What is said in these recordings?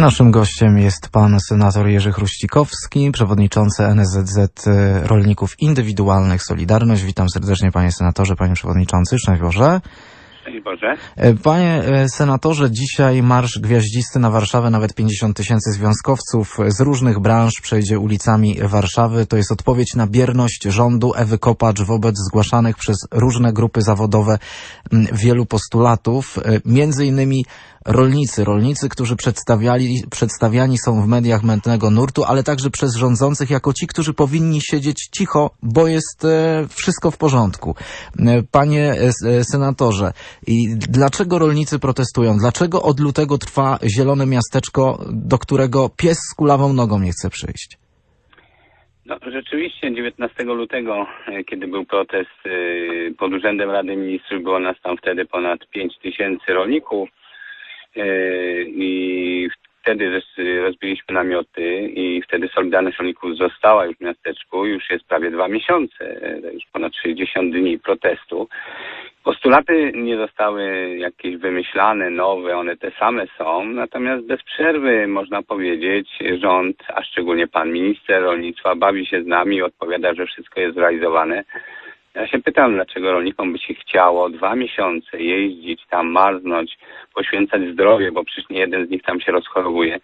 Naszym gościem jest pan senator Jerzy Chruścikowski, przewodniczący NSZZ Rolników Indywidualnych Solidarność. Witam serdecznie panie senatorze, panie przewodniczący, szczęść Boże. Boże. E, Panie e, senatorze, dzisiaj marsz gwiaździsty na Warszawę, nawet 50 tysięcy związkowców z różnych branż przejdzie ulicami Warszawy. To jest odpowiedź na bierność rządu Ewy Kopacz wobec zgłaszanych przez różne grupy zawodowe m, wielu postulatów, między innymi rolnicy, rolnicy, którzy przedstawiali, przedstawiani są w mediach mętnego nurtu, ale także przez rządzących jako ci, którzy powinni siedzieć cicho, bo jest e, wszystko w porządku. E, Panie e, senatorze, dlaczego rolnicy protestują? Dlaczego od lutego trwa zielone miasteczko, do którego pies z kulawą nogą nie chce przyjść? No, rzeczywiście 19 lutego, kiedy był protest pod Urzędem Rady Ministrów, było nas tam wtedy ponad 5 tysięcy rolników i wtedy roz- rozbiliśmy namioty i wtedy Solidarność Rolników została już w miasteczku. Już jest prawie dwa miesiące, e, już ponad 60 dni protestu. Postulaty nie zostały jakieś wymyślane, nowe, one te same są, natomiast bez przerwy można powiedzieć, rząd, a szczególnie pan minister rolnictwa bawi się z nami odpowiada, że wszystko jest zrealizowane. Ja się pytam, dlaczego rolnikom by się chciało dwa miesiące jeździć tam, marznąć, poświęcać zdrowie, bo przecież nie jeden z nich tam się rozchorowuje,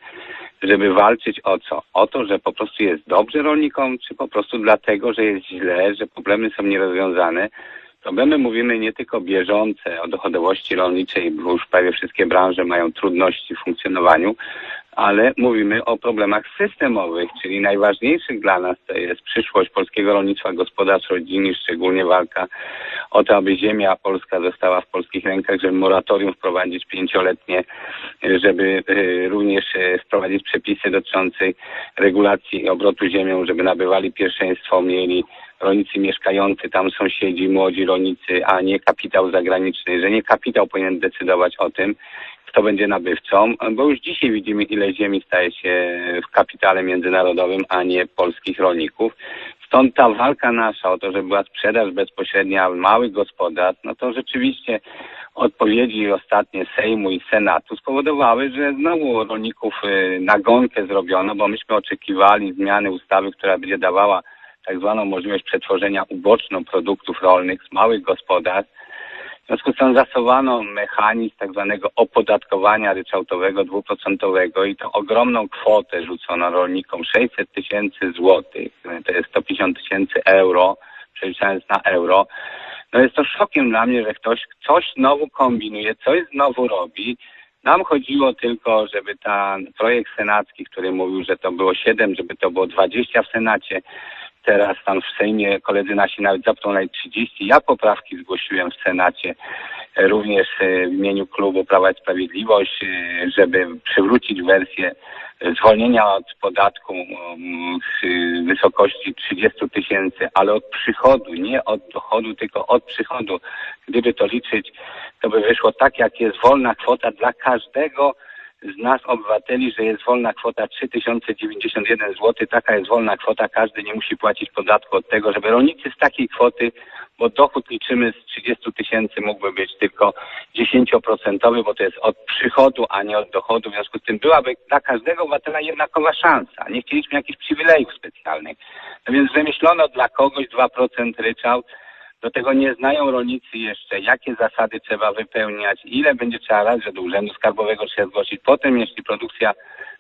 żeby walczyć o co? O to, że po prostu jest dobrze rolnikom, czy po prostu dlatego, że jest źle, że problemy są nierozwiązane, Problemy mówimy nie tylko bieżące o dochodowości rolniczej, bo już prawie wszystkie branże mają trudności w funkcjonowaniu, ale mówimy o problemach systemowych, czyli najważniejszych dla nas to jest przyszłość polskiego rolnictwa, gospodarstw rodzinnych, szczególnie walka o to, aby ziemia polska została w polskich rękach, żeby moratorium wprowadzić pięcioletnie, żeby e, również e, wprowadzić przepisy dotyczące regulacji obrotu ziemią, żeby nabywali pierwszeństwo, mieli rolnicy mieszkający tam, sąsiedzi, młodzi rolnicy, a nie kapitał zagraniczny, że nie kapitał powinien decydować o tym, kto będzie nabywcą, bo już dzisiaj widzimy, ile ziemi staje się w kapitale międzynarodowym, a nie polskich rolników. Stąd ta walka nasza o to, żeby była sprzedaż bezpośrednia małych gospodarstw, no to rzeczywiście odpowiedzi ostatnie Sejmu i Senatu spowodowały, że znowu rolników y, nagonkę zrobiono, bo myśmy oczekiwali zmiany ustawy, która będzie dawała tak zwaną możliwość przetworzenia uboczną produktów rolnych z małych gospodarstw. Związku z tym zastosowano mechanizm tak zwanego opodatkowania ryczałtowego dwuprocentowego i to ogromną kwotę rzucono rolnikom 600 tysięcy złotych, to jest 150 tysięcy euro, przeliczając na euro. No jest to szokiem dla mnie, że ktoś coś znowu kombinuje, coś znowu robi. Nam chodziło tylko, żeby ten projekt senacki, który mówił, że to było 7, żeby to było 20 w Senacie, teraz tam w Sejmie koledzy nasi nawet zapłonęli 30. Ja poprawki zgłosiłem w Senacie e, również e, w imieniu klubu Prawa i Sprawiedliwość, e, żeby przywrócić wersję zwolnienia od podatku w wysokości 30 tysięcy, ale od przychodu, nie od dochodu, tylko od przychodu. Gdyby to liczyć, to by wyszło tak, jak jest wolna kwota dla każdego z nas obywateli, że jest wolna kwota 3091 zł, taka jest wolna kwota, każdy nie musi płacić podatku od tego, żeby rolnicy z takiej kwoty, bo dochód liczymy z 30 tysięcy mógłby być tylko 10%, bo to jest od przychodu, a nie od dochodu, w związku z tym byłaby dla każdego obywatela jednakowa szansa. Nie chcieliśmy jakichś przywilejów specjalnych. No więc wymyślono dla kogoś 2% ryczałt, do tego nie znają rolnicy jeszcze, jakie zasady trzeba wypełniać, ile będzie trzeba raz, że do Urzędu Skarbowego trzeba zgłosić. Potem, jeśli produkcja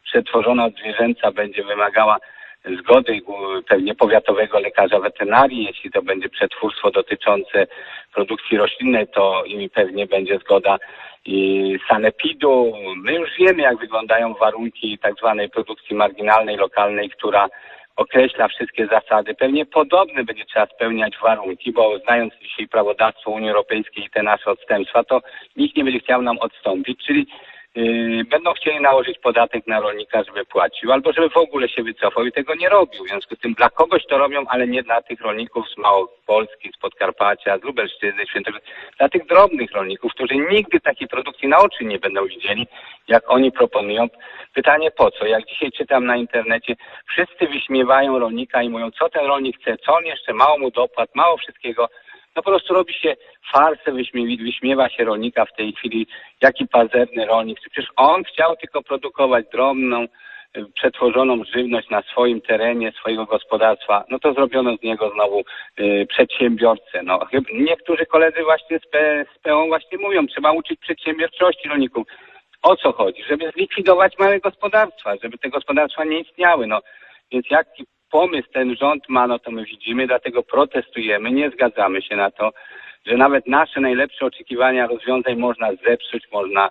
przetworzona od zwierzęca będzie wymagała zgody pewnie powiatowego lekarza weterynarii, jeśli to będzie przetwórstwo dotyczące produkcji roślinnej, to i pewnie będzie zgoda i sanepidu. My już wiemy, jak wyglądają warunki tak zwanej produkcji marginalnej, lokalnej, która określa wszystkie zasady. Pewnie podobne będzie trzeba spełniać warunki, bo znając dzisiaj prawodawstwo Unii Europejskiej i te nasze odstępstwa, to nikt nie będzie chciał nam odstąpić, czyli będą chcieli nałożyć podatek na rolnika, żeby płacił, albo żeby w ogóle się wycofał i tego nie robił. W związku z tym dla kogoś to robią, ale nie dla tych rolników z Małopolski, z Podkarpacia, z Lubelszczyzny, Świętokrzyska, dla tych drobnych rolników, którzy nigdy takiej produkcji na oczy nie będą widzieli, jak oni proponują. Pytanie po co? Jak dzisiaj czytam na internecie, wszyscy wyśmiewają rolnika i mówią, co ten rolnik chce, co on jeszcze, mało mu dopłat, mało wszystkiego. No po prostu robi się farsę, wyśmiewa, się rolnika w tej chwili, jaki pazerny rolnik. Przecież on chciał tylko produkować drobną, y, przetworzoną żywność na swoim terenie, swojego gospodarstwa. No to zrobiono z niego znowu y, przedsiębiorcę. No, niektórzy koledzy właśnie z, P, z PO właśnie mówią, trzeba uczyć przedsiębiorczości rolników. O co chodzi? Żeby zlikwidować małe gospodarstwa, żeby te gospodarstwa nie istniały. No, więc jaki pomysł ten rząd ma, no to my widzimy, dlatego protestujemy, nie zgadzamy się na to, że nawet nasze najlepsze oczekiwania rozwiązań można zepsuć, można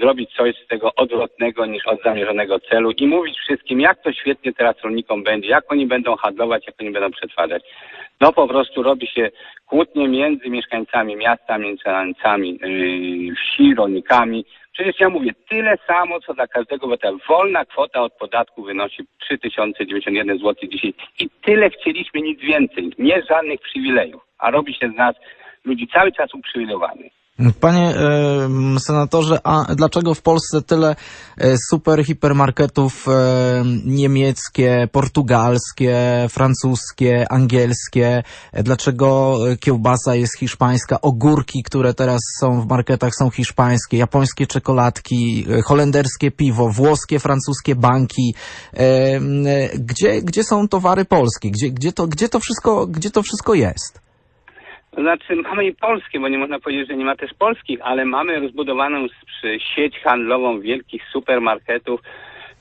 zrobić coś z tego odwrotnego niż od zamierzonego celu i mówić wszystkim, jak to świetnie teraz rolnikom będzie, jak oni będą handlować, jak oni będą przetwarzać. No po prostu robi się kłótnie między mieszkańcami miasta, mieszkańcami yy, wsi, rolnikami. Przecież ja mówię, tyle samo, co dla każdego obywatela. Wolna kwota od podatku wynosi 3091 zł dzisiaj i tyle chcieliśmy, nic więcej. Nie żadnych przywilejów, a robi się z nas ludzi cały czas uprzywilejowanych. Panie e, senatorze, a dlaczego w Polsce tyle e, super hipermarketów e, niemieckie, portugalskie, francuskie, angielskie? Dlaczego kiełbasa jest hiszpańska, ogórki, które teraz są w marketach są hiszpańskie, japońskie czekoladki, holenderskie piwo, włoskie, francuskie banki? Gdzie, gdzie są towary polskie? Gdzie, gdzie, to, gdzie, to wszystko, gdzie to wszystko jest? Znaczy mamy i polskie, bo nie można powiedzieć, że nie ma też polskich, ale mamy rozbudowaną sieć handlową wielkich supermarketów,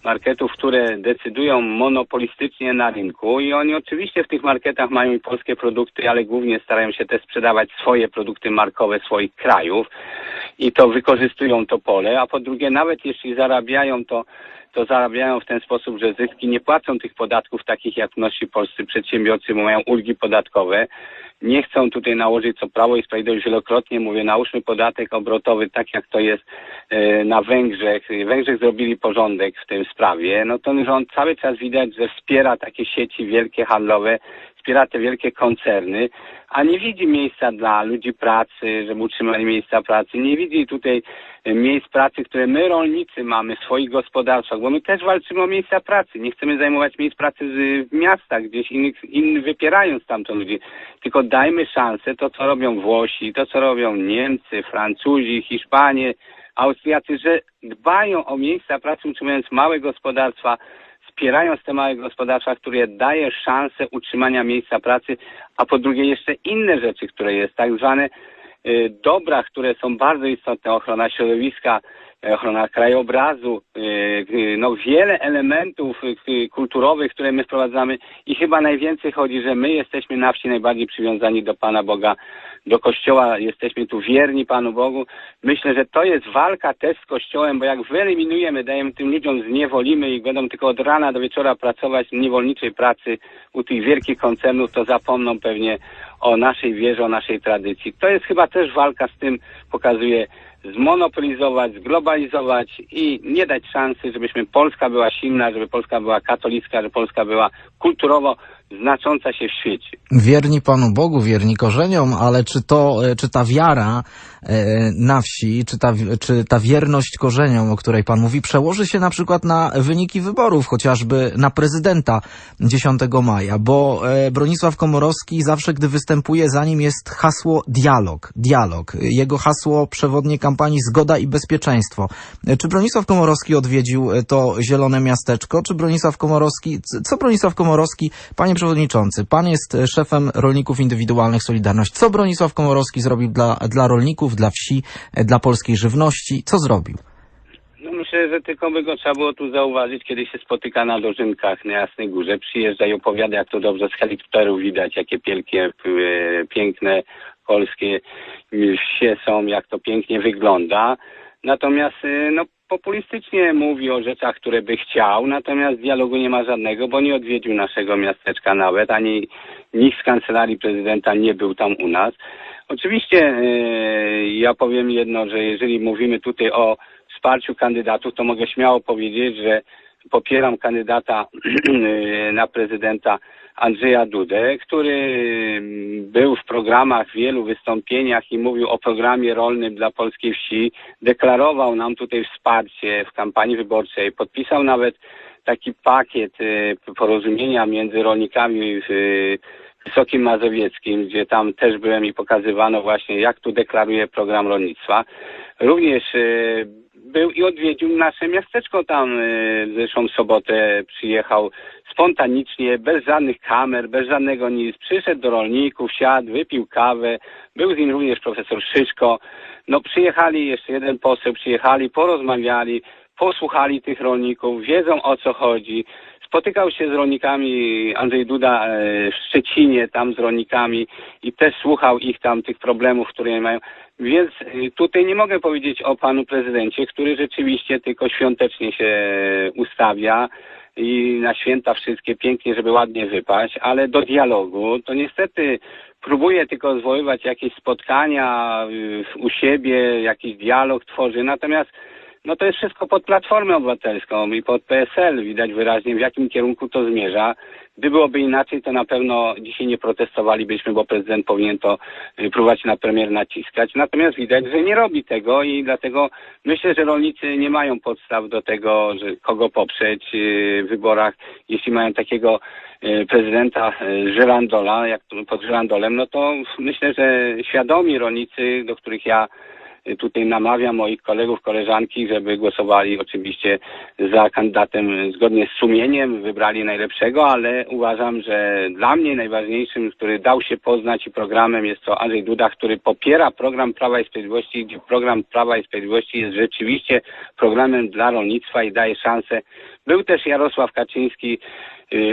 marketów, które decydują monopolistycznie na rynku. I oni oczywiście w tych marketach mają i polskie produkty, ale głównie starają się też sprzedawać swoje produkty markowe swoich krajów. I to wykorzystują to pole, a po drugie nawet jeśli zarabiają to to zarabiają w ten sposób, że zyski nie płacą tych podatków takich jak wnosi polscy przedsiębiorcy, bo mają ulgi podatkowe. Nie chcą tutaj nałożyć, co Prawo i Sprawiedliwość wielokrotnie mówię, nałóżmy podatek obrotowy tak jak to jest e, na Węgrzech. Węgrzech zrobili porządek w tym sprawie. No ten rząd cały czas widać, że wspiera takie sieci wielkie handlowe, wspiera te wielkie koncerny, a nie widzi miejsca dla ludzi pracy, żeby utrzymali miejsca pracy. Nie widzi tutaj e, miejsc pracy, które my rolnicy mamy w swoich gospodarstwach, bo my też walczymy o miejsca pracy. Nie chcemy zajmować miejsc pracy w miastach, gdzieś innych, innych wypierając tamto ludzi. Tylko dajmy szansę to, co robią Włosi, to, co robią Niemcy, Francuzi, Hiszpanie, Austriacy, że dbają o miejsca pracy, utrzymując małe gospodarstwa, wspierając te małe gospodarstwa, które daje szansę utrzymania miejsca pracy, a po drugie jeszcze inne rzeczy, które jest tak zwane y, dobra, które są bardzo istotne, ochrona środowiska, ochrona krajobrazu, y, no wiele elementów y, kulturowych, które my wprowadzamy i chyba najwięcej chodzi, że my jesteśmy na wsi najbardziej przywiązani do Pana Boga, do Kościoła, jesteśmy tu wierni Panu Bogu. Myślę, że to jest walka też z Kościołem, bo jak wyeliminujemy, dajemy tym ludziom, zniewolimy i będą tylko od rana do wieczora pracować w niewolniczej pracy u tych wielkich koncernów, to zapomną pewnie o naszej wierze, o naszej tradycji. To jest chyba też walka z tym, pokazuje zmonopolizować, zglobalizować i nie dać szansy, żebyśmy Polska była silna, żeby Polska była katolicka, żeby Polska była kulturowo znacząca się w świecie. Wierni Panu Bogu, wierni korzeniom, ale czy to, e, czy ta wiara e, na wsi, czy ta, czy ta wierność korzeniom, o której Pan mówi, przełoży się na przykład na wyniki wyborów, chociażby na prezydenta 10 maja, bo e, Bronisław Komorowski zawsze, gdy występuje, za nim jest hasło dialog, dialog. Jego hasło przewodnie kampanii zgoda i bezpieczeństwo. Czy Bronisław Komorowski odwiedził to zielone miasteczko, czy Bronisław Komorowski, co Bronisław Komorowski, panie przewodniczący, pan jest e, szefem rolników indywidualnych Solidarność. Co Bronisław Komorowski zrobił dla, dla rolników, dla wsi, e, dla polskiej żywności? Co zrobił? No myślę, że tylko by go trzeba było tu zauważyć, kiedy się spotyka na dożynkach na Jasnej Górze. Przyjeżdża i opowiada, jak to dobrze z helikopterów widać, jakie pięknie, e, piękne polskie wsie są, jak to pięknie wygląda. Natomiast no, populistycznie mówi o rzeczach, które by chciał, natomiast dialogu nie ma żadnego, bo nie odwiedził naszego miasteczka nawet, ani nikt z kancelarii prezydenta nie był tam u nas. Oczywiście e, ja powiem jedno, że jeżeli mówimy tutaj o wsparciu kandydatów, to mogę śmiało powiedzieć, że popieram kandydata na prezydenta Andrzeja Dudę, który mm, był w programach, wielu wystąpieniach i mówił o programie rolnym dla polskiej wsi. Deklarował nam tutaj wsparcie w kampanii wyborczej. Podpisał nawet taki pakiet e, porozumienia między rolnikami w, Wysokim Mazowieckim, gdzie tam też byłem i pokazywano właśnie, jak tu deklaruje program rolnictwa. Również e, był i odwiedził nasze miasteczko tam e, w zeszłą sobotę przyjechał spontanicznie, bez żadnych kamer, bez żadnego nic. Przyszedł do rolników, siadł, wypił kawę. Był z nim również profesor Szyszko. No przyjechali, jeszcze jeden poseł przyjechali, porozmawiali, posłuchali tych rolników, wiedzą o co chodzi. Spotykał się z rolnikami Andrzej Duda e, w Szczecinie, tam z rolnikami i też słuchał ich tam tych problemów, które mają. Więc e, tutaj nie mogę powiedzieć o panu prezydencie, który rzeczywiście tylko świątecznie się ustawia i na święta wszystkie pięknie, żeby ładnie wypaść, ale do dialogu. To niestety próbuje tylko zwoływać jakieś spotkania y, u siebie, jakiś dialog tworzy, natomiast no to jest wszystko pod Platformę Obywatelską i pod PSL. Widać wyraźnie, w jakim kierunku to zmierza. Gdy byłoby inaczej, to na pewno dzisiaj nie protestowalibyśmy, bo prezydent powinien to y, próbować na premier naciskać. Natomiast widać, że nie robi tego i dlatego myślę, że rolnicy nie mają podstaw do tego, że kogo poprzeć y, w wyborach. Jeśli mają takiego y, prezydenta Żyrandola, jak pod Żyrandolem, no to myślę, że świadomi rolnicy, do których ja tutaj namawiam moich kolegów, koleżanki, żeby głosowali oczywiście za kandydatem zgodnie z sumieniem, wybrali najlepszego, ale uważam, że dla mnie najważniejszym, który dał się poznać i programem jest to Andrzej Duda, który popiera program Prawa i Sprawiedliwości, gdzie program Prawa i Sprawiedliwości jest rzeczywiście programem dla rolnictwa i daje szansę. Był też Jarosław Kaczyński y,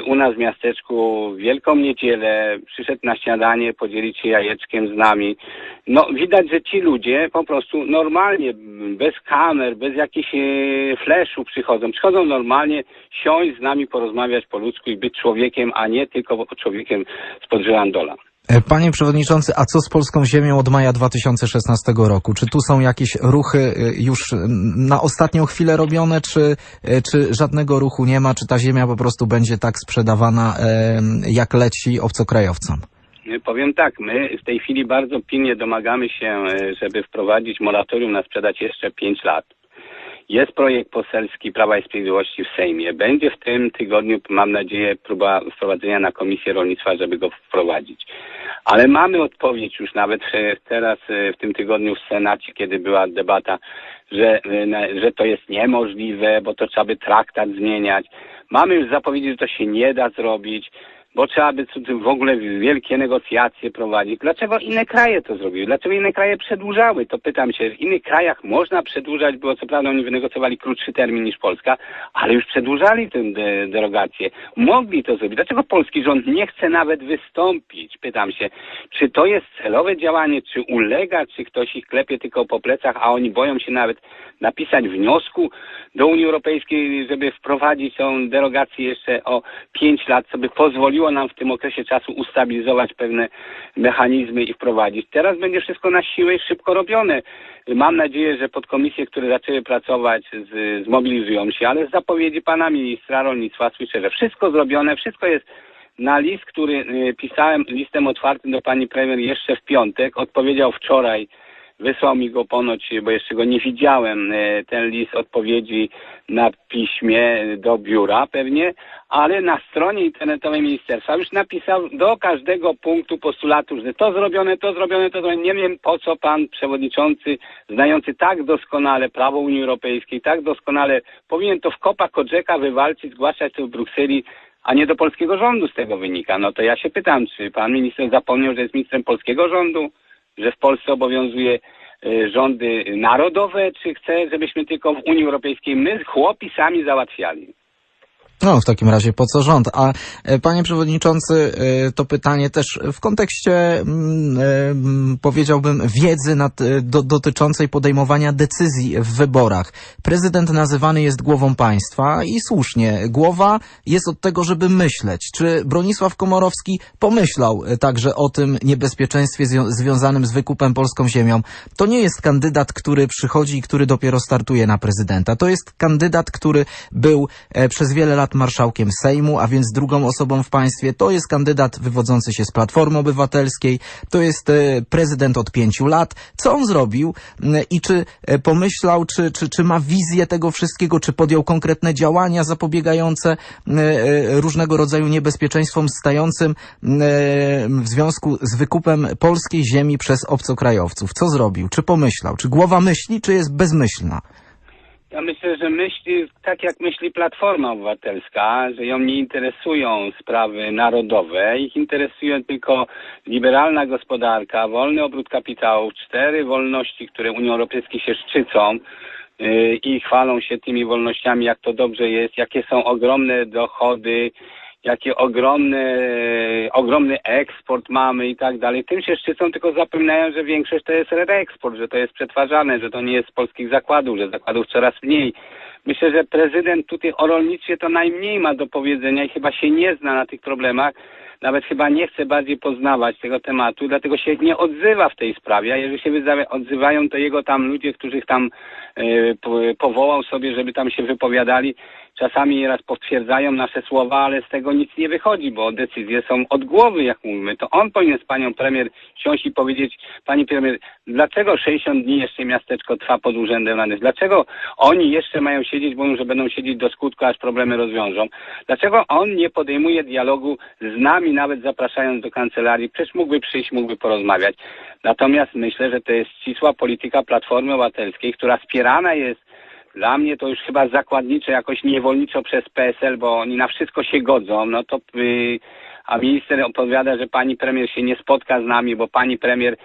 u nas w miasteczku Wielką Niedzielę, przyszedł na śniadanie podzielić się jajeczkiem z nami. No widać, że ci ludzie po prostu normalnie, bez kamer, bez jakichś e, fleszów przychodzą. Przychodzą normalnie siąść z nami, porozmawiać po ludzku i być człowiekiem, a nie tylko człowiekiem spod żyrandola. E, Panie Przewodniczący, a co z polską ziemią od maja 2016 roku? Czy tu są jakieś ruchy e, już na ostatnią chwilę robione, czy, e, czy żadnego ruchu nie ma? Czy ta ziemia po prostu będzie tak sprzedawana, jak leci obcokrajowcom? Powiem tak, my w tej chwili bardzo pilnie domagamy się, żeby wprowadzić moratorium na sprzedać jeszcze 5 lat. Jest projekt poselski Prawa i Sprawiedliwości w Sejmie. Będzie w tym tygodniu, mam nadzieję, próba wprowadzenia na Komisję Rolnictwa, żeby go wprowadzić. Ale mamy odpowiedź już nawet e, teraz e, w tym tygodniu w Senacie, kiedy była debata, że, e, że to jest niemożliwe, bo to trzeba by traktat zmieniać. Mamy już zapowiedzi, że to się nie da zrobić bo trzeba by w ogóle wielkie negocjacje prowadzić. Dlaczego inne kraje to zrobiły? Dlaczego inne kraje przedłużały? To pytam się, w innych krajach można przedłużać, było co prawda oni wynegocjowali krótszy termin niż Polska, ale już przedłużali tę de- derogację. Mogli to zrobić. Dlaczego polski rząd nie chce nawet wystąpić? Pytam się, czy to jest celowe działanie, czy ulega, czy ktoś ich klepie tylko po plecach, a oni boją się nawet napisać wniosku do Unii Europejskiej, żeby wprowadzić tą derogację jeszcze o 5 lat, co by pozwoliło nam w tym okresie czasu ustabilizować pewne mechanizmy i wprowadzić. Teraz będzie wszystko na siłę i szybko robione. Mam nadzieję, że podkomisje, które zaczęły pracować, z, zmobilizują się, ale z zapowiedzi pana ministra rolnictwa słyszę, że wszystko zrobione, wszystko jest na list, który y, pisałem listem otwartym do pani premier jeszcze w piątek, odpowiedział wczoraj Wysłał mi go ponoć, bo jeszcze go nie widziałem, e, ten list odpowiedzi na piśmie do biura pewnie, ale na stronie internetowej ministerstwa już napisał do każdego punktu postulatu, że to zrobione, to zrobione, to zrobione. Nie wiem po co pan przewodniczący, znający tak doskonale prawo Unii Europejskiej, tak doskonale powinien to w kopa kodrzeka wywalczyć, zgłaszać to w Brukseli, a nie do polskiego rządu z tego wynika. No to ja się pytam, czy pan minister zapomniał, że jest ministrem polskiego rządu? Że w Polsce obowiązuje e, rządy narodowe, czy chce, żebyśmy tylko w Unii Europejskiej my, chłopi, sami załatwiali? No, w takim razie po co rząd? A e, panie przewodniczący, e, to pytanie też w kontekście, mm, e, mm, powiedziałbym, wiedzy nad, do, dotyczącej podejmowania decyzji w wyborach. Prezydent nazywany jest głową państwa i słusznie. Głowa jest od tego, żeby myśleć. Czy Bronisław Komorowski pomyślał także o tym niebezpieczeństwie zwią- związanym z wykupem polską ziemią? To nie jest kandydat, który przychodzi i który dopiero startuje na prezydenta. To jest kandydat, który był przez wiele lat lat marszałkiem Sejmu, a więc drugą osobą w państwie. To jest kandydat wywodzący się z Platformy Obywatelskiej. To jest e, prezydent od pięciu lat. Co on zrobił i czy e, pomyślał, czy, czy, czy ma wizję tego wszystkiego, czy podjął konkretne działania zapobiegające e, różnego rodzaju niebezpieczeństwom stającym w związku z wykupem polskiej ziemi przez obcokrajowców? Co zrobił? Czy pomyślał? Czy głowa myśli, czy jest bezmyślna? Ja myślę, że myśli tak jak myśli Platforma Obywatelska, że ją nie interesują sprawy narodowe, ich interesuje tylko liberalna gospodarka, wolny obrót kapitału, cztery wolności, które Unii Europejskiej się szczycą yy, i chwalą się tymi wolnościami, jak to dobrze jest, jakie są ogromne dochody, jakie ogromne, ogromny eksport mamy i tak dalej. Tym się szczycą, tylko zapominają, że większość to jest reeksport, że to jest przetwarzane, że to nie jest z polskich zakładów, że zakładów coraz mniej. Myślę, że prezydent tutaj o rolnictwie to najmniej ma do powiedzenia i chyba się nie zna na tych problemach. Nawet chyba nie chce bardziej poznawać tego tematu, dlatego się nie odzywa w tej sprawie. A jeżeli się odzywają, to jego tam ludzie, których tam e, po- powołał sobie, żeby tam się wypowiadali, czasami nieraz potwierdzają nasze słowa, ale z tego nic nie wychodzi, bo decyzje są od głowy, jak mówimy. To on powinien z panią premier siąść i powiedzieć, pani premier, dlaczego 60 dni jeszcze miasteczko trwa pod urzędem? Dlaczego oni jeszcze mają siedzieć, bo że będą siedzieć do skutku, aż problemy rozwiążą? Dlaczego on nie podejmuje dialogu z nami, nawet zapraszając do kancelarii? Przecież mógłby przyjść, mógłby porozmawiać. Natomiast myślę, że to jest ścisła polityka Platformy Obywatelskiej, która wspierana jest dla mnie to już chyba zakładnicze, jakoś niewolniczo przez PSL, bo oni na wszystko się godzą, no to y, a minister opowiada, że pani premier się nie spotka z nami, bo pani premier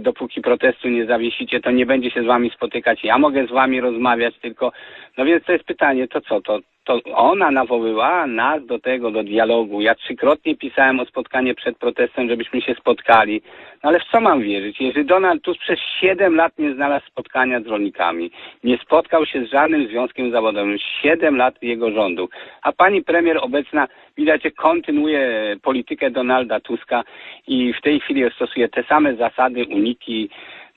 dopóki protestu nie zawiesicie, to nie będzie się z wami spotykać. Ja mogę z wami rozmawiać tylko. No więc to jest pytanie, to co, to, to ona nawoływała nas do tego, do dialogu. Ja trzykrotnie pisałem o spotkanie przed protestem, żebyśmy się spotkali. No ale w co mam wierzyć? Jeżeli Donald Tusk przez 7 lat nie znalazł spotkania z rolnikami, nie spotkał się z żadnym związkiem zawodowym, 7 lat jego rządów, a pani premier obecna widać, kontynuuje politykę Donalda Tuska i w tej chwili stosuje te same zasady, uniki,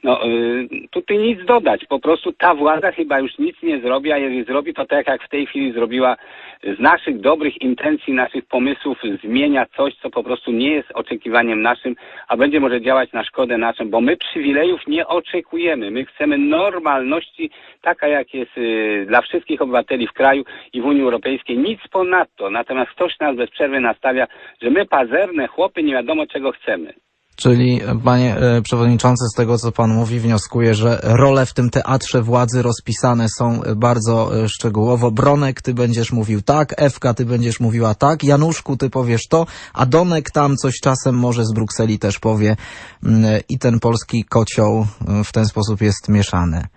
no, y, tutaj nic dodać. Po prostu ta władza chyba już nic nie zrobi, a jeżeli zrobi, to tak jak w tej chwili zrobiła z naszych dobrych intencji, naszych pomysłów zmienia coś, co po prostu nie jest oczekiwaniem naszym, a będzie może działać na szkodę naszym, bo my przywilejów nie oczekujemy. My chcemy normalności, taka jak jest y, dla wszystkich obywateli w kraju i w Unii Europejskiej. Nic ponadto. Natomiast ktoś nas bez przerwy nastawia, że my pazerne chłopy nie wiadomo czego chcemy. Czyli, panie e, przewodniczący, z tego co pan mówi, wnioskuję, że role w tym teatrze władzy rozpisane są bardzo e, szczegółowo. Bronek, ty będziesz mówił tak, Ewka, ty będziesz mówiła tak, Januszku, ty powiesz to, a Donek tam coś czasem może z Brukseli też powie mm, i ten polski kocioł e, w ten sposób jest mieszany.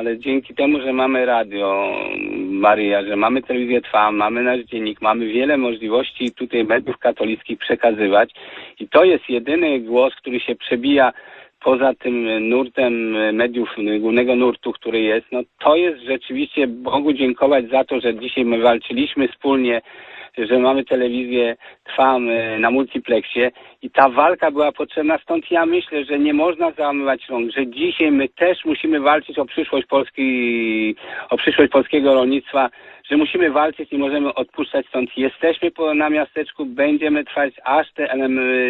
Ale dzięki temu, że mamy radio, Maria, że mamy telewizję Trwam, mamy nasz dziennik, mamy wiele możliwości tutaj mediów katolickich przekazywać i to jest jedyny głos, który się przebija poza tym nurtem mediów głównego nurtu, który jest, no to jest rzeczywiście Bogu dziękować za to, że dzisiaj my walczyliśmy wspólnie że mamy telewizję, trwamy na multiplexie i ta walka była potrzebna, stąd ja myślę, że nie można załamywać rąk, że dzisiaj my też musimy walczyć o przyszłość Polski, o przyszłość polskiego rolnictwa, że musimy walczyć, nie możemy odpuszczać, stąd. Jesteśmy po, na miasteczku, będziemy trwać, aż te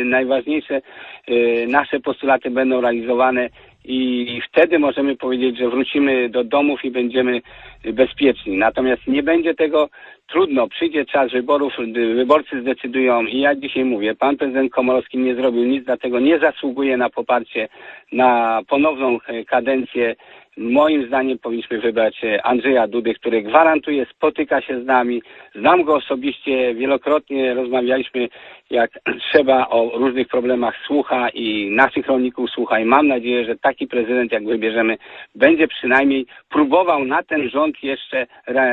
najważniejsze y, nasze postulaty będą realizowane i wtedy możemy powiedzieć, że wrócimy do domów i będziemy bezpieczni. Natomiast nie będzie tego trudno, przyjdzie czas wyborów, wyborcy zdecydują i ja dzisiaj mówię, pan prezydent Komorowski nie zrobił nic, dlatego nie zasługuje na poparcie na ponowną e, kadencję. Moim zdaniem powinniśmy wybrać e, Andrzeja Dudy, który gwarantuje, spotyka się z nami. Znam go osobiście, wielokrotnie rozmawialiśmy jak trzeba o różnych problemach słucha i naszych rolników słucha. I mam nadzieję, że taki prezydent jak wybierzemy będzie przynajmniej próbował na ten rząd jeszcze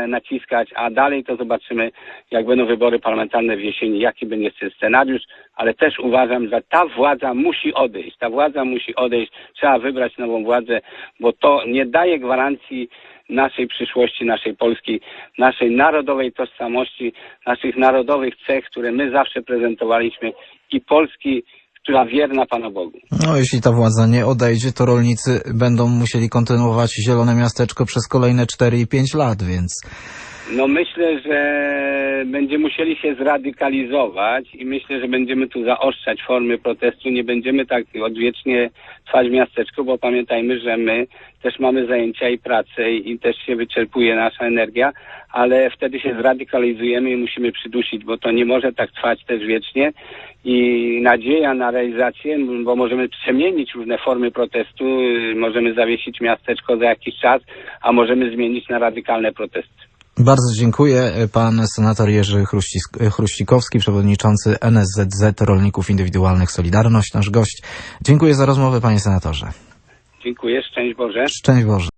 naciskać, a dalej to zobaczymy jak będą wybory parlamentarne w jesieni, jaki będzie scenariusz, ale też uważam, że ta władza musi odejść, ta władza musi odejść, trzeba wybrać nową władzę, bo to nie daje gwarancji naszej przyszłości, naszej Polski, naszej narodowej tożsamości, naszych narodowych cech, które my zawsze prezentowaliśmy i Polski, która wierna Pana Bogu. No, jeśli ta władza nie odejdzie, to rolnicy będą musieli kontynuować Zielone Miasteczko przez kolejne 4 i 5 lat, więc No myślę, że będziemy musieli się zradykalizować i myślę, że będziemy tu zaostrzać formy protestu. Nie będziemy tak odwiecznie trwać w miasteczku, bo pamiętajmy, że my też mamy zajęcia i pracę i też się wyczerpuje nasza energia, ale wtedy się zradykalizujemy i musimy przydusić, bo to nie może tak trwać też wiecznie i nadzieja na realizację, bo możemy przemienić różne formy protestu, możemy zawiesić miasteczko za jakiś czas, a możemy zmienić na radykalne protesty. Bardzo dziękuję. Pan senator Jerzy Chruścisk- Chruścikowski, przewodniczący NSZZ Rolników Indywidualnych Solidarność, nasz gość. Dziękuję za rozmowę, panie senatorze. Dziękuję, szczęść Boże. Szczęść Boże.